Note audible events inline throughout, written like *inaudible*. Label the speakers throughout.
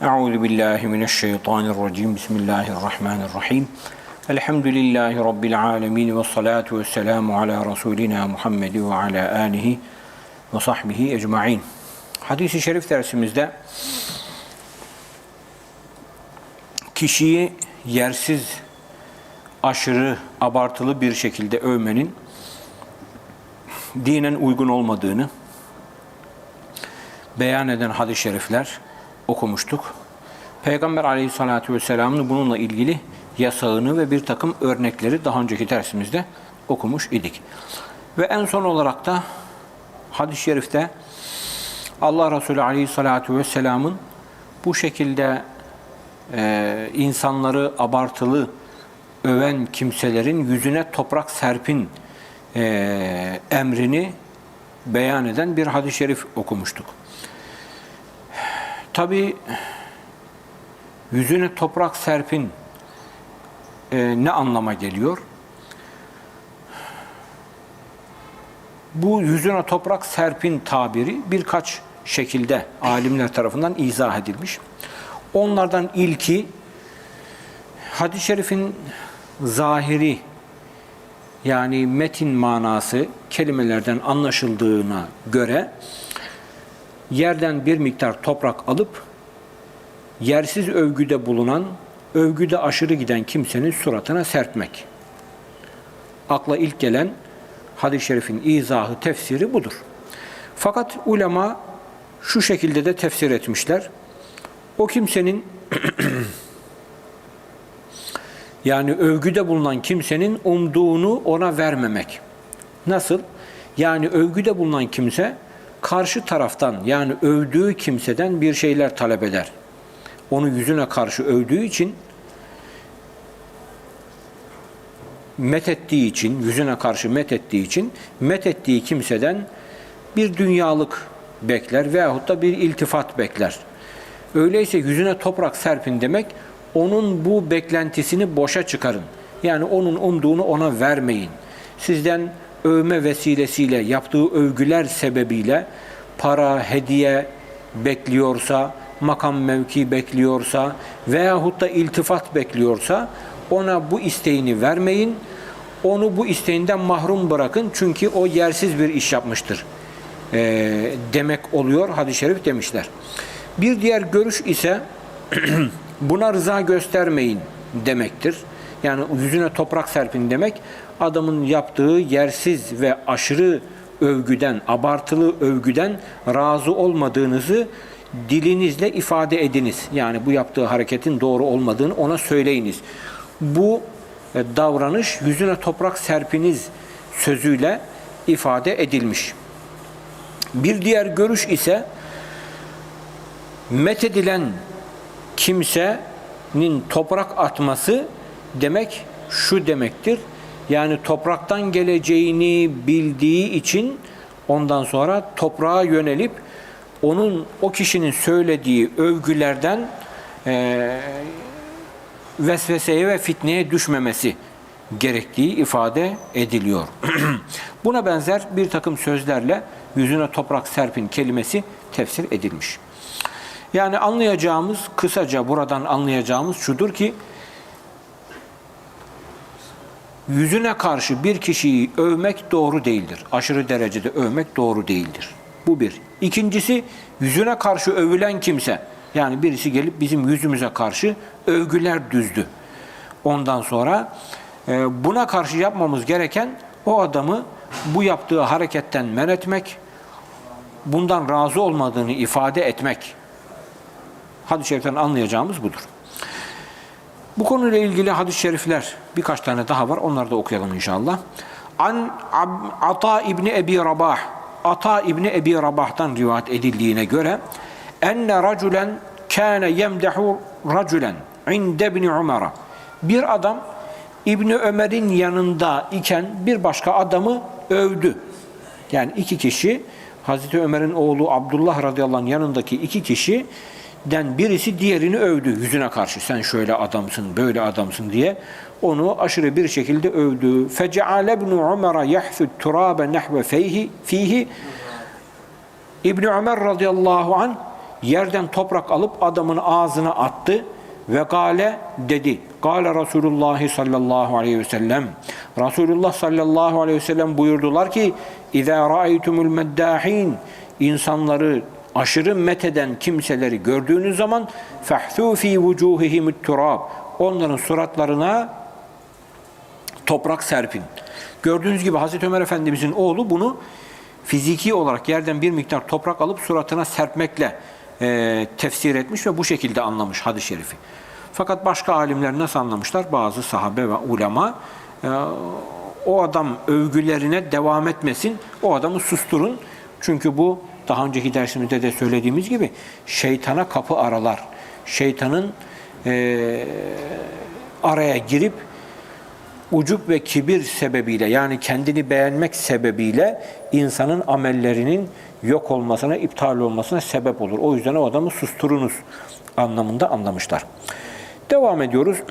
Speaker 1: Euzu billahi mineşşeytanirracim. Bismillahirrahmanirrahim. Elhamdülillahi rabbil alamin ve salatu vesselamu ala rasulina Muhammed ve ala alihi ve sahbihi ecmaîn. Hadis-i şerif dersimizde kişiyi yersiz, aşırı, abartılı bir şekilde övmenin dinen uygun olmadığını beyan eden hadis-i şerifler okumuştuk. Peygamber aleyhissalatü vesselamın bununla ilgili yasağını ve bir takım örnekleri daha önceki dersimizde okumuş idik. Ve en son olarak da hadis-i şerifte Allah Resulü aleyhissalatü vesselamın bu şekilde e, insanları abartılı öven kimselerin yüzüne toprak serpin e, emrini beyan eden bir hadis-i şerif okumuştuk. Tabi yüzüne toprak serpin e, ne anlama geliyor? Bu yüzüne toprak serpin tabiri birkaç şekilde alimler tarafından izah edilmiş. Onlardan ilki hadis-i şerifin zahiri yani metin manası kelimelerden anlaşıldığına göre yerden bir miktar toprak alıp yersiz övgüde bulunan, övgüde aşırı giden kimsenin suratına serpmek. Akla ilk gelen hadis-i şerifin izahı, tefsiri budur. Fakat ulema şu şekilde de tefsir etmişler. O kimsenin *clears throat* yani övgüde bulunan kimsenin umduğunu ona vermemek. Nasıl? Yani övgüde bulunan kimse karşı taraftan yani övdüğü kimseden bir şeyler talep eder. Onu yüzüne karşı övdüğü için met ettiği için, yüzüne karşı met ettiği için met ettiği kimseden bir dünyalık bekler veyahut da bir iltifat bekler. Öyleyse yüzüne toprak serpin demek onun bu beklentisini boşa çıkarın. Yani onun umduğunu ona vermeyin. Sizden övme vesilesiyle yaptığı övgüler sebebiyle para, hediye bekliyorsa, makam mevki bekliyorsa veyahut da iltifat bekliyorsa ona bu isteğini vermeyin. Onu bu isteğinden mahrum bırakın çünkü o yersiz bir iş yapmıştır. E, demek oluyor hadis-i şerif demişler. Bir diğer görüş ise *clears throat* buna rıza göstermeyin demektir. Yani yüzüne toprak serpin demek adamın yaptığı yersiz ve aşırı övgüden, abartılı övgüden razı olmadığınızı dilinizle ifade ediniz. Yani bu yaptığı hareketin doğru olmadığını ona söyleyiniz. Bu e, davranış yüzüne toprak serpiniz sözüyle ifade edilmiş. Bir diğer görüş ise methedilen kimsenin toprak atması demek şu demektir. Yani topraktan geleceğini bildiği için ondan sonra toprağa yönelip onun o kişinin söylediği övgülerden e, vesveseye ve fitneye düşmemesi gerektiği ifade ediliyor. *clears throat* Buna benzer bir takım sözlerle yüzüne toprak serpin kelimesi tefsir edilmiş. Yani anlayacağımız, kısaca buradan anlayacağımız şudur ki, yüzüne karşı bir kişiyi övmek doğru değildir. Aşırı derecede övmek doğru değildir. Bu bir. İkincisi, yüzüne karşı övülen kimse, yani birisi gelip bizim yüzümüze karşı övgüler düzdü. Ondan sonra e, buna karşı yapmamız gereken o adamı bu yaptığı hareketten men etmek, bundan razı olmadığını ifade etmek. Hadis-i şeriften anlayacağımız budur. Bu konuyla ilgili hadis-i şerifler birkaç tane daha var. Onları da okuyalım inşallah. An Ata İbni Ebi Rabah Ata İbni Ebi Rabah'tan rivayet edildiğine göre enne raculen kâne yemdehu raculen inde ibni Umar'a bir adam İbni Ömer'in yanında iken bir başka adamı övdü. Yani iki kişi Hazreti Ömer'in oğlu Abdullah radıyallahu anh yanındaki iki kişi den birisi diğerini övdü yüzüne karşı. Sen şöyle adamsın, böyle adamsın diye onu aşırı bir şekilde övdü. Feceale ibn Ömer yahfu turabe nahve fihi fihi İbn Ömer radıyallahu an yerden toprak alıp adamın ağzına attı ve gale dedi. Gale Resulullah sallallahu aleyhi ve sellem. Resulullah sallallahu aleyhi ve sellem buyurdular ki İzâ râeytumul meddâhîn insanları aşırı metheden kimseleri gördüğünüz zaman fehthû fî vücûhihimut turâb onların suratlarına toprak serpin. Gördüğünüz gibi Hazreti Ömer Efendimizin oğlu bunu fiziki olarak yerden bir miktar toprak alıp suratına serpmekle e, tefsir etmiş ve bu şekilde anlamış hadis-i şerifi. Fakat başka alimler nasıl anlamışlar? Bazı sahabe ve ulema e, o adam övgülerine devam etmesin, o adamı susturun. Çünkü bu daha önceki dersimizde de söylediğimiz gibi şeytana kapı aralar. Şeytanın e, araya girip ucup ve kibir sebebiyle yani kendini beğenmek sebebiyle insanın amellerinin yok olmasına, iptal olmasına sebep olur. O yüzden o adamı susturunuz anlamında anlamışlar. Devam ediyoruz. *clears throat*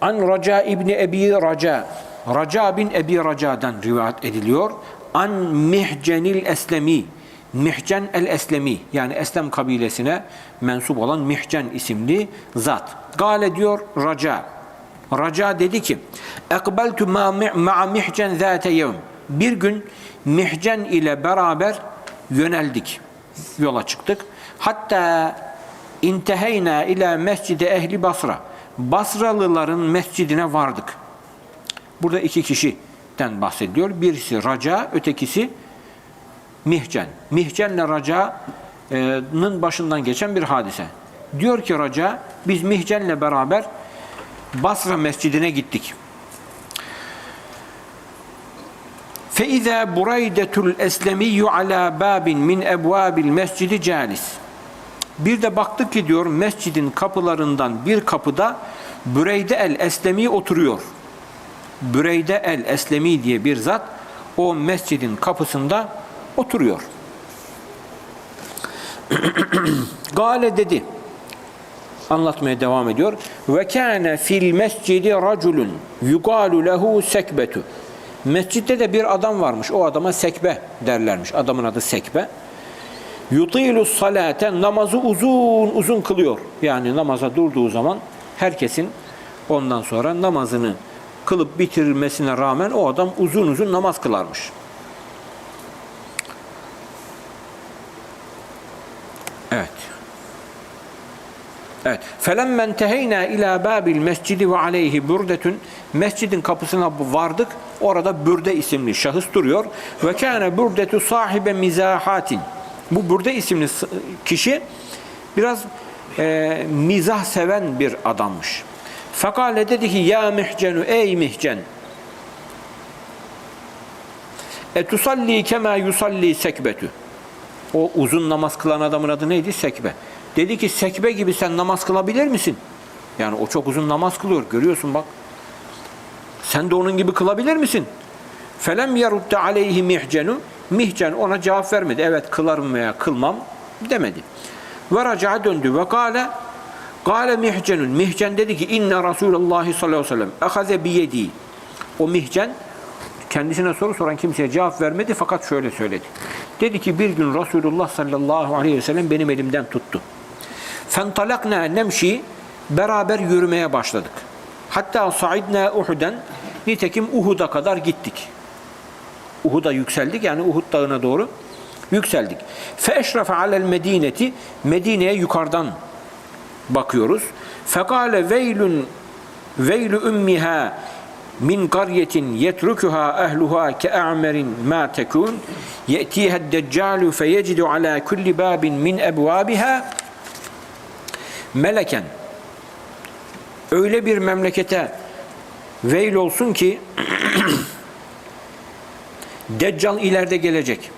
Speaker 1: An Raca İbni Ebi Raca Raca bin Ebi Raca'dan rivayet ediliyor. An Mihcenil Eslemi Mihcen el-Eslemi yani Eslem kabilesine mensup olan Mihcen isimli zat. Gale diyor Raca. Raca dedi ki Ekbeltu ma'a Mihcen zâte yevm. Bir gün Mihcen ile beraber yöneldik. Yola çıktık. Hatta inteheyna ila mescide ehli Basra. Basralıların mescidine vardık. Burada iki kişiden bahsediyor. Birisi Raca, ötekisi Mihcen. Mihcenle Raca'nın başından geçen bir hadise. Diyor ki Raca, biz Mihcen'le beraber Basra mescidine gittik. فَاِذَا بُرَيْدَةُ الْاَسْلَمِيُّ عَلَى بَابٍ مِنْ اَبْوَابِ الْمَسْجِدِ جَالِسٍ Bir de baktık ki diyor mescidin kapılarından bir kapıda Büreyde el-Eslemi oturuyor. Büreyde el-Eslemi diye bir zat o mescidin kapısında oturuyor. *clears throat* Gale dedi. Anlatmaya devam ediyor. Ve kana fil mescidi raculun yuqalu lehu sekbetu. Mescitte de bir adam varmış. O adama sekbe derlermiş. Adamın adı sekbe. Yutilu salate namazı uzun uzun kılıyor. Yani namaza durduğu zaman herkesin ondan sonra namazını kılıp bitirmesine rağmen o adam uzun uzun namaz kılarmış. Evet. Evet. Felemmen teheyna ila babil mescidi ve aleyhi burdetun. Mescidin kapısına vardık. Orada Bürde isimli şahıs duruyor. Ve kâne burdetu sahibe mizahatin. Bu Bürde isimli kişi biraz e, mizah seven bir adammış. Fakale dedi ki ya mihcenu ey mihcen e tusalli kema yusalli sekbetü o uzun namaz kılan adamın adı neydi? Sekbe. Dedi ki sekbe gibi sen namaz kılabilir misin? Yani o çok uzun namaz kılıyor. Görüyorsun bak. Sen de onun gibi kılabilir misin? Felem yerudde aleyhi mihcenu. Mihcen ona cevap vermedi. Evet kılarım veya kılmam demedi. Ve raca'a döndü ve gale Gale mihcenun. Mihcen dedi ki inne Resulullah sallallahu aleyhi ve sellem ehaze biyedi. O mihcen kendisine soru soran kimseye cevap vermedi fakat şöyle söyledi. Dedi ki bir gün Resulullah sallallahu aleyhi ve sellem benim elimden tuttu. Fentalakna nemşi beraber yürümeye başladık. Hatta saidna Uhud'en nitekim Uhud'a kadar gittik. Uhud'a yükseldik yani Uhud dağına doğru yükseldik. Fe eşrafe alel medineti Medine'ye yukarıdan bakıyoruz. Fekale veylün veylü ümmiha min qaryetin yetrukuha ehluha ke'a'merin ma tekun ye'tiha deccalu feyecidu ala kulli babin min ebvabiha meleken öyle bir memlekete veil olsun ki *clears throat* Deccal ileride gelecek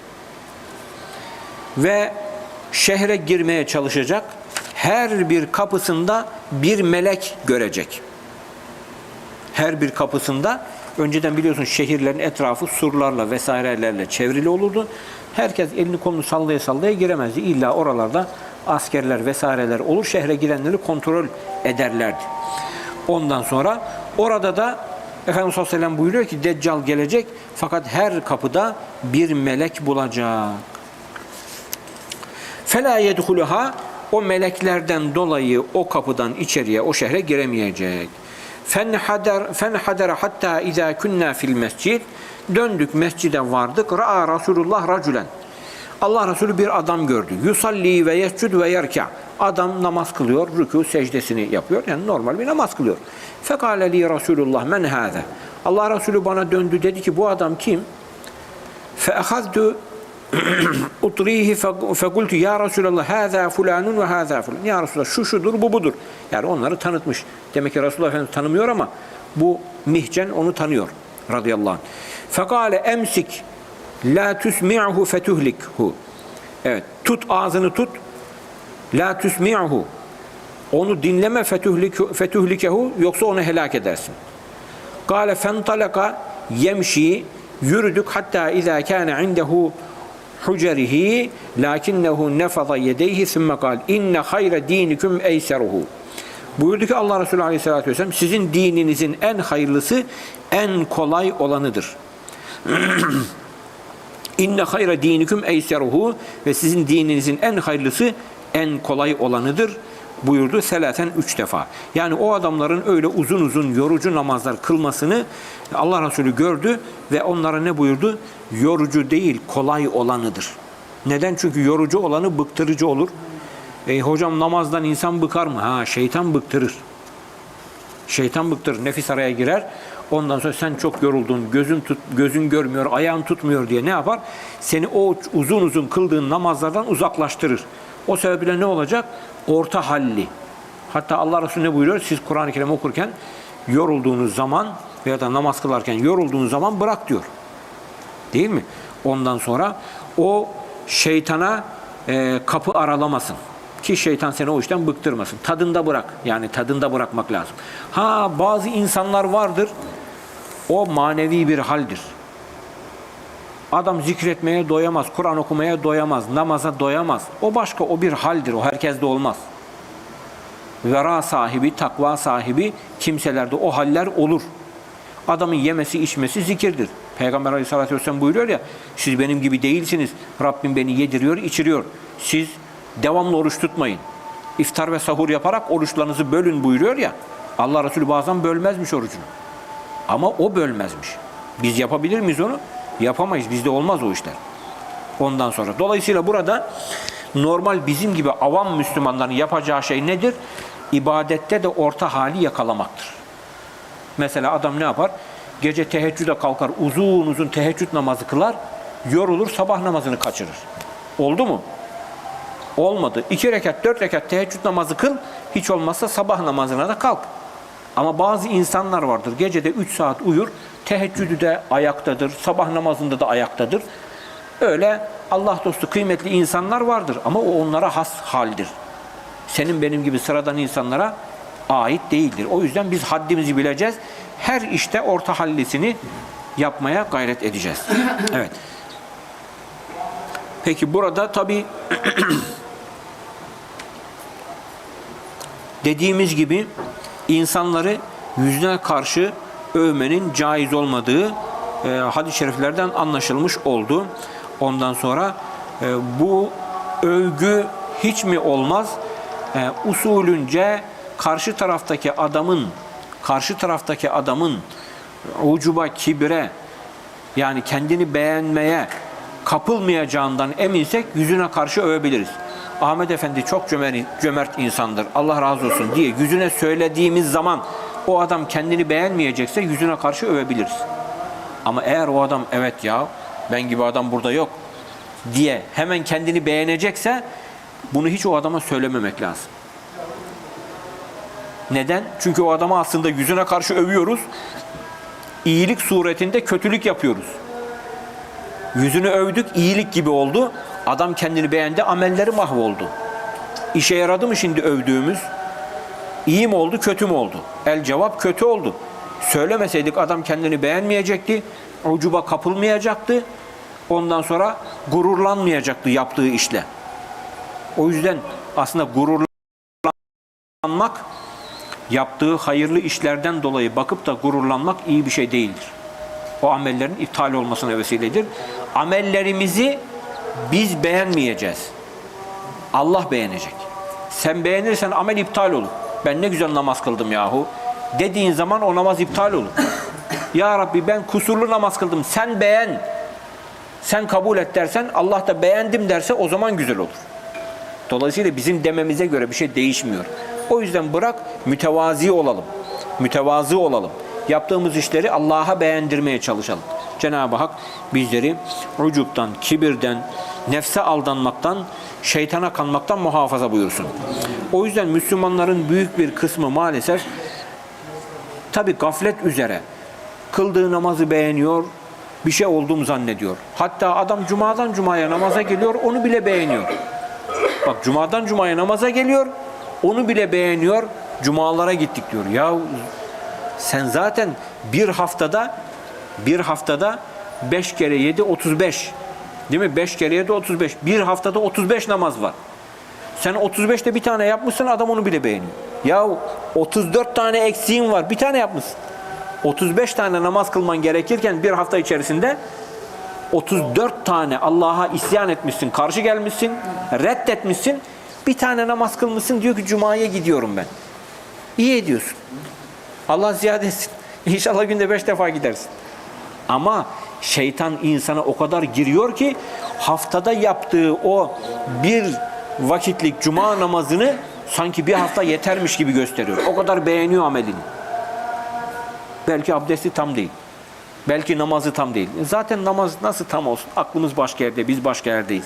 Speaker 1: ve şehre girmeye çalışacak. Her bir kapısında bir melek görecek her bir kapısında önceden biliyorsun şehirlerin etrafı surlarla vesairelerle çevrili olurdu. Herkes elini kolunu sallaya sallaya giremezdi. İlla oralarda askerler vesaireler olur. Şehre girenleri kontrol ederlerdi. Ondan sonra orada da Efendimiz sallallahu buyuruyor ki Deccal gelecek fakat her kapıda bir melek bulacak. Fela yedhuluha o meleklerden dolayı o kapıdan içeriye o şehre giremeyecek. Fenhader fenhader hatta iza kunna fil mescid döndük mescide vardık. Ra'a Rasulullah raculen. Allah Resulü bir adam gördü. Yusalli ve yescud ve yerka. Adam namaz kılıyor, rükû secdesini yapıyor. Yani normal bir namaz kılıyor. Fekale li Resulullah men hâze. Allah Resulü bana döndü dedi ki bu adam kim? Feahazdu *clears throat* utrihi fekultu ya Resulallah hâzâ fulanun ve hâzâ fulan. Ya Resulallah şu şudur bu budur. Yani onları tanıtmış. Demek ki Resulullah Efendimiz tanımıyor ama bu mihcen onu tanıyor radıyallahu anh. Fekale emsik la tusmi'hu fetuhlikhu. Evet tut ağzını tut la tusmi'hu. Onu dinleme fetuhlik, fetuhlikehu yoksa onu helak edersin. Kale fentalaka yemşi yürüdük hatta izâ kâne indehu hucerihi lakinnehu nefaza yedeyhi sümme kal inne hayre dinikum eyseruhu. Buyurdu ki Allah Resulü Aleyhisselatü Vesselam sizin dininizin en hayırlısı en kolay olanıdır. *clears throat* İnne hayra dinikum eyseruhu ve sizin dininizin en hayırlısı en kolay olanıdır buyurdu selaten üç defa. Yani o adamların öyle uzun uzun yorucu namazlar kılmasını Allah Resulü gördü ve onlara ne buyurdu? Yorucu değil kolay olanıdır. Neden? Çünkü yorucu olanı bıktırıcı olur. E, hocam namazdan insan bıkar mı? Ha şeytan bıktırır. Şeytan bıktırır. Nefis araya girer. Ondan sonra sen çok yoruldun, gözün tut, gözün görmüyor, ayağın tutmuyor diye ne yapar? Seni o uzun uzun kıldığın namazlardan uzaklaştırır. O sebeple ne olacak? Orta halli. Hatta Allah Resulü ne buyuruyor? Siz Kur'an-ı Kerim okurken yorulduğunuz zaman veya da namaz kılarken yorulduğunuz zaman bırak diyor. Değil mi? Ondan sonra o şeytana e, kapı aralamasın. Ki şeytan seni o işten bıktırmasın. Tadında bırak. Yani tadında bırakmak lazım. Ha bazı insanlar vardır. O manevi bir haldir. Adam zikretmeye doyamaz, Kur'an okumaya doyamaz, namaza doyamaz. O başka, o bir haldir. O herkeste olmaz. Vera sahibi, takva sahibi kimselerde o haller olur. Adamın yemesi, içmesi zikirdir. Peygamber aleyhissalatü vesselam buyuruyor ya, siz benim gibi değilsiniz. Rabbim beni yediriyor, içiriyor. Siz devamlı oruç tutmayın. İftar ve sahur yaparak oruçlarınızı bölün buyuruyor ya. Allah Resulü bazen bölmezmiş orucunu. Ama o bölmezmiş. Biz yapabilir miyiz onu? Yapamayız. Bizde olmaz o işler. Ondan sonra. Dolayısıyla burada normal bizim gibi avam Müslümanların yapacağı şey nedir? İbadette de orta hali yakalamaktır. Mesela adam ne yapar? Gece teheccüde kalkar, uzun uzun teheccüd namazı kılar, yorulur, sabah namazını kaçırır. Oldu mu? Olmadı. İki rekat, dört rekat teheccüd namazı kıl, hiç olmazsa sabah namazına da kalk. Ama bazı insanlar vardır, gecede üç saat uyur, teheccüdü de ayaktadır, sabah namazında da ayaktadır. Öyle Allah dostu kıymetli insanlar vardır ama o onlara has haldir. Senin benim gibi sıradan insanlara ait değildir. O yüzden biz haddimizi bileceğiz. Her işte orta hallisini yapmaya gayret edeceğiz. *coughs* Evet. Peki burada tabi *coughs* dediğimiz gibi insanları yüzüne karşı övmenin caiz olmadığı e, hadis-i şeriflerden anlaşılmış oldu. Ondan sonra e, bu övgü hiç mi olmaz? E, usulünce karşı taraftaki adamın karşı taraftaki adamın ucuba, kibre yani kendini beğenmeye kapılmayacağından eminsek yüzüne karşı övebiliriz. Ahmet Efendi çok cömert, insandır. Allah razı olsun diye yüzüne söylediğimiz zaman o adam kendini beğenmeyecekse yüzüne karşı övebiliriz. Ama eğer o adam evet ya ben gibi adam burada yok diye hemen kendini beğenecekse bunu hiç o adama söylememek lazım. Neden? Çünkü o adama aslında yüzüne karşı övüyoruz. İyilik suretinde kötülük yapıyoruz. Yüzünü övdük, iyilik gibi oldu. Adam kendini beğendi, amelleri mahvoldu. İşe yaradı mı şimdi övdüğümüz? İyi mi oldu, kötü mü oldu? El cevap kötü oldu. Söylemeseydik adam kendini beğenmeyecekti, ucuba kapılmayacaktı. Ondan sonra gururlanmayacaktı yaptığı işle. O yüzden aslında gururlanmak yaptığı hayırlı işlerden dolayı bakıp da gururlanmak iyi bir şey değildir. O amellerin iptal olmasına vesiledir. Amellerimizi biz beğenmeyeceğiz. Allah beğenecek. Sen beğenirsen amel iptal olur. Ben ne güzel namaz kıldım yahu. Dediğin zaman o namaz iptal olur. *clears throat* ya Rabbi ben kusurlu namaz kıldım. Sen beğen. Sen kabul et dersen Allah da beğendim derse o zaman güzel olur. Dolayısıyla bizim dememize göre bir şey değişmiyor. O yüzden bırak mütevazi olalım. Mütevazı olalım. Yaptığımız işleri Allah'a beğendirmeye çalışalım. Cenab-ı Hak bizleri ucuptan, kibirden, nefse aldanmaktan, şeytana kanmaktan muhafaza buyursun. O yüzden Müslümanların büyük bir kısmı maalesef tabi gaflet üzere kıldığı namazı beğeniyor, bir şey olduğum zannediyor. Hatta adam cumadan cumaya namaza geliyor, onu bile beğeniyor. Bak cumadan cumaya namaza geliyor, onu bile beğeniyor, cumalara gittik diyor. Ya sen zaten bir haftada bir haftada 5 kere 7 35. Değil mi? 5 kere 7 35. Bir haftada 35 namaz var. Sen 35'te bir tane yapmışsın adam onu bile beğeniyor. Ya 34 tane eksiğin var. Bir tane yapmışsın. 35 tane namaz kılman gerekirken bir hafta içerisinde 34 tane Allah'a isyan etmişsin, karşı gelmişsin, reddetmişsin. Bir tane namaz kılmışsın diyor ki Cuma'ya gidiyorum ben. İyi ediyorsun. Allah ziyade etsin. İnşallah günde beş defa gidersin. Ama şeytan insana o kadar giriyor ki haftada yaptığı o bir vakitlik cuma namazını sanki bir hafta yetermiş gibi gösteriyor. O kadar beğeniyor amelini. Belki abdesti tam değil. Belki namazı tam değil. Zaten namaz nasıl tam olsun? Aklımız başka yerde, biz başka yerdeyiz.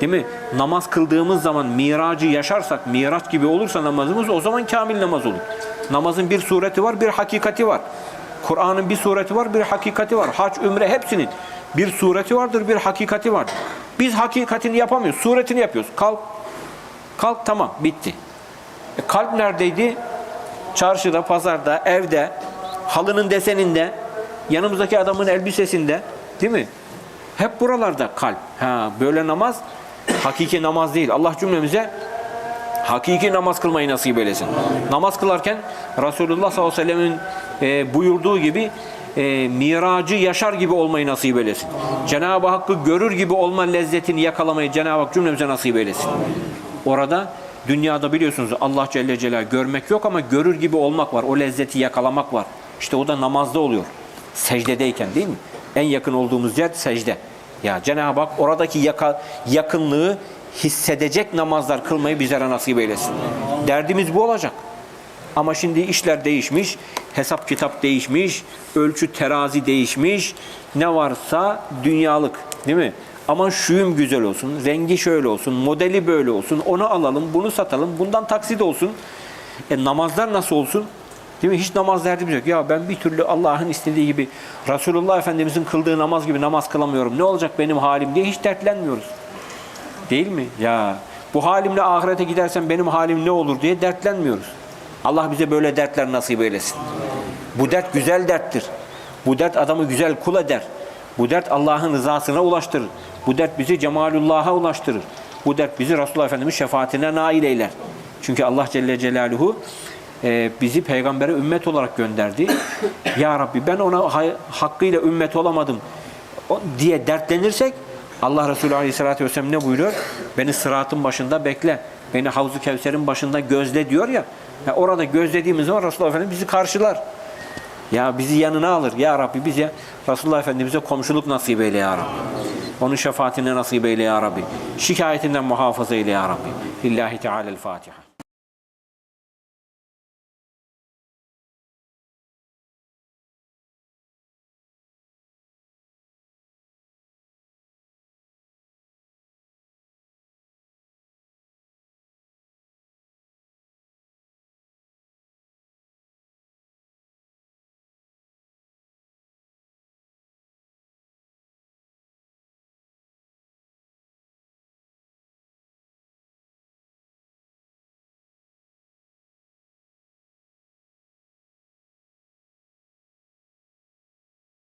Speaker 1: Değil mi? Namaz kıldığımız zaman miracı yaşarsak, miraç gibi olursa namazımız o zaman kamil namaz olur. Namazın bir sureti var, bir hakikati var. Kur'an'ın bir sureti var, bir hakikati var. Hac, ümre hepsinin bir sureti vardır, bir hakikati vardır. Biz hakikatini yapamıyoruz, suretini yapıyoruz. Kalk, kalk tamam, bitti. E, kalp neredeydi? Çarşıda, pazarda, evde, halının deseninde, yanımızdaki adamın elbisesinde, değil mi? Hep buralarda kalp. Ha, böyle namaz hakiki namaz değil. Allah cümlemize hakiki namaz kılmayı nasip eylesin. Namaz kılarken Resulullah sallallahu aleyhi ve sellemin e, buyurduğu gibi e, miracı yaşar gibi olmayı nasip eylesin. Cenab-ı Hakk'ı görür gibi olma lezzetini yakalamayı Cenab-ı Hak cümlemize nasip eylesin. Orada dünyada biliyorsunuz Allah Celle Celaluhu görmek yok ama görür gibi olmak var. O lezzeti yakalamak var. İşte o da namazda oluyor. Secdedeyken değil mi? En yakın olduğumuz yer secde. Ya Cenab-ı Hak oradaki yaka, yakınlığı hissedecek namazlar kılmayı bizlere nasip eylesin. Derdimiz bu olacak. Ama şimdi işler değişmiş, hesap kitap değişmiş, ölçü terazi değişmiş. Ne varsa dünyalık, değil mi? Aman şuyum güzel olsun, rengi şöyle olsun, modeli böyle olsun, onu alalım, bunu satalım, bundan taksit olsun. E namazlar nasıl olsun? Değil mi? Hiç namaz derdimiz yok. Ya ben bir türlü Allah'ın istediği gibi, Resulullah Efendimizin kıldığı namaz gibi namaz kılamıyorum. Ne olacak benim halim diye hiç dertlenmiyoruz. Değil mi? Ya bu halimle ahirete gidersem benim halim ne olur diye dertlenmiyoruz. Allah bize böyle dertler nasip eylesin. Bu dert güzel derttir. Bu dert adamı güzel kul eder. Bu dert Allah'ın rızasına ulaştırır. Bu dert bizi cemalullah'a ulaştırır. Bu dert bizi Resulullah Efendimiz şefaatine nail eyler. Çünkü Allah Celle Celaluhu e, bizi peygambere ümmet olarak gönderdi. *coughs* ya Rabbi ben ona hay- hakkıyla ümmet olamadım diye dertlenirsek Allah Resulü Aleyhisselatü Vesselam ne buyuruyor? Beni sıratın başında bekle. Beni Havzu Kevser'in başında gözle diyor ya. ya orada gözlediğimiz zaman Resulullah Efendimiz bizi karşılar. Ya bizi yanına alır. Ya Rabbi bize Resulullah Efendimiz'e komşuluk nasip eyle ya Rabbi. Onun şefaatine nasip eyle ya Rabbi. Şikayetinden muhafaza eyle ya Rabbi. Lillahi Teala'l Fatiha.